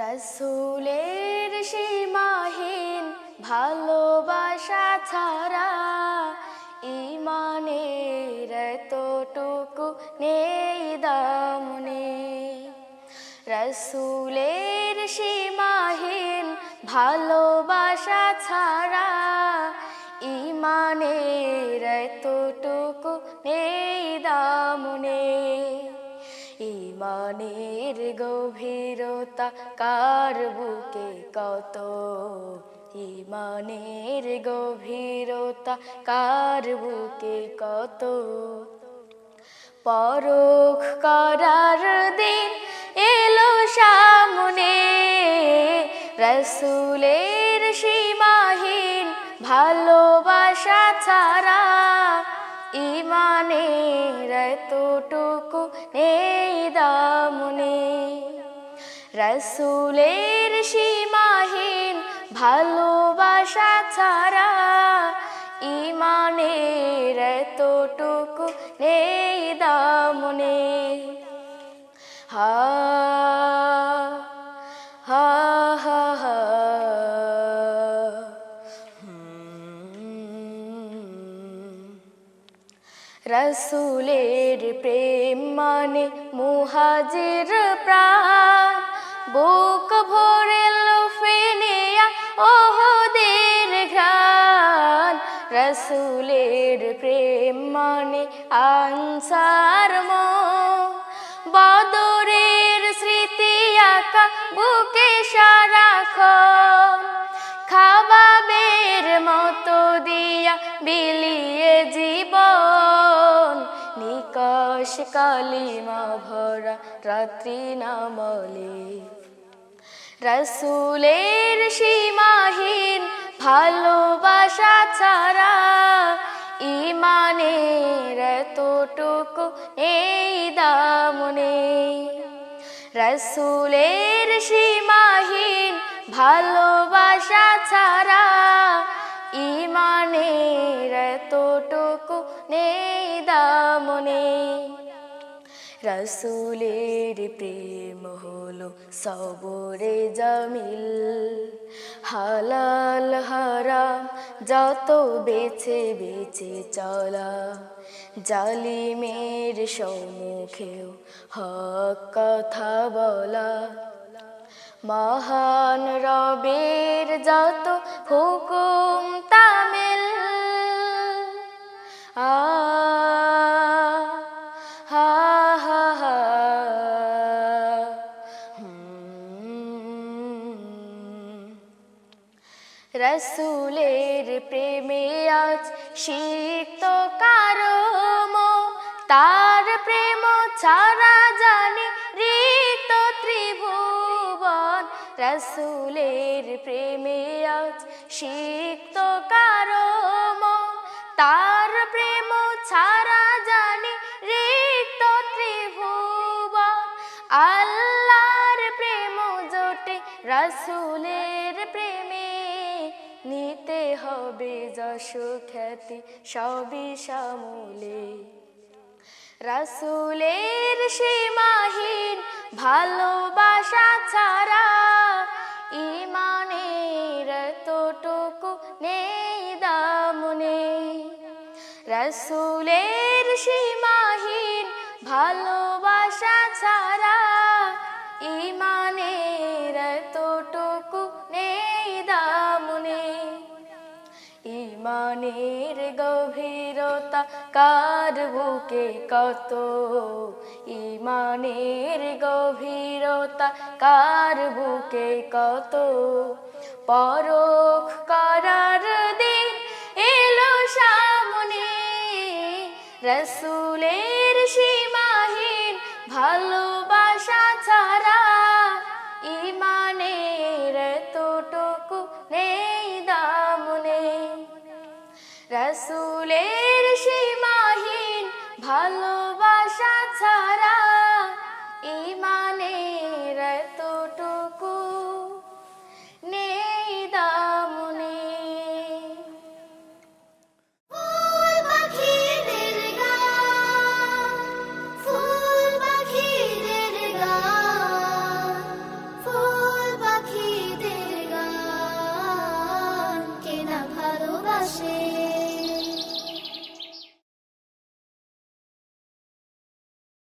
রসুলের সীমাহীন ভালোবাসা ছাড়া ইমানের এতটুকু নেই, দাম রসুলের সীমাহীন ভালোবাসা ছাড়া ইমানের এতটুকু নেই, দাম নেই। ইমানের গভীরতা কার বুকে কত? ইমানের গভীরতা কার বুকে কত? পরখ করার দিন এলো সামনে, রসুলের সীমাহীন ভালোবাসা ছাড়া ইমানের এতটুকু নেই দামনে রসুলের সীমাহীন ভালোবাসা ছাড়া ইমানের এতটুকু নেই দামনে। হা রসুলের প্রেম মানে মুহাজির প্রাণ। বুক ভরে ফেনিয়া ওহদের ঘ্রাণ। রসুলের প্রেম মানে আনসার বদরের স্মৃতি আঁকা বুকে সারাক্ষণ খাবাবের মতো দিয়া বিলিয়ে কালিমা ভরা রাত্রি নামলে। রসুলের সীমাহীন ভালোবাসা ছাড়া ইমানের এতটুকু এই দামনে রসুলের সীমাহীন ভালোবাসা ছাড়া ইমানের এতটুকু নেই দামনে রসুলের প্রেম হলো সবরে জমিল। হালাল হারাম, যত বেছে বেছে চলা। জালিমের সম্মুখেও হক কথা বলা। মহান রবের যত হুকুম রসুলের প্রেমে আজ শিক্ত কারও তার প্রেম ছাড়া জানি রিক্ত ত্রিভুবন। রসুলের প্রেমে আজ শিক্ত কারও তার প্রেম ছাড়া জানি রিক্ত ত্রিভুবন। আল্লাহর প্রেম জোটে রসুলের হবে যশ খ্যাতি সবই সামলে। রসুলের সীমাহীন ভালোবাসা ছাড়া ইমানের এতটুকু নেই দামনে। রসুলের সীমাহীন ভালোবাসা ইমানের গভীরতা কার বুকে কত? ইমানের গভীরতা কার বুকে কত? পরখ করার দিন এলো সামনে, রসুলের সীমাহীন ভালোবাসা ছাড়া ইমানের এতটুকু নেই। রসুলের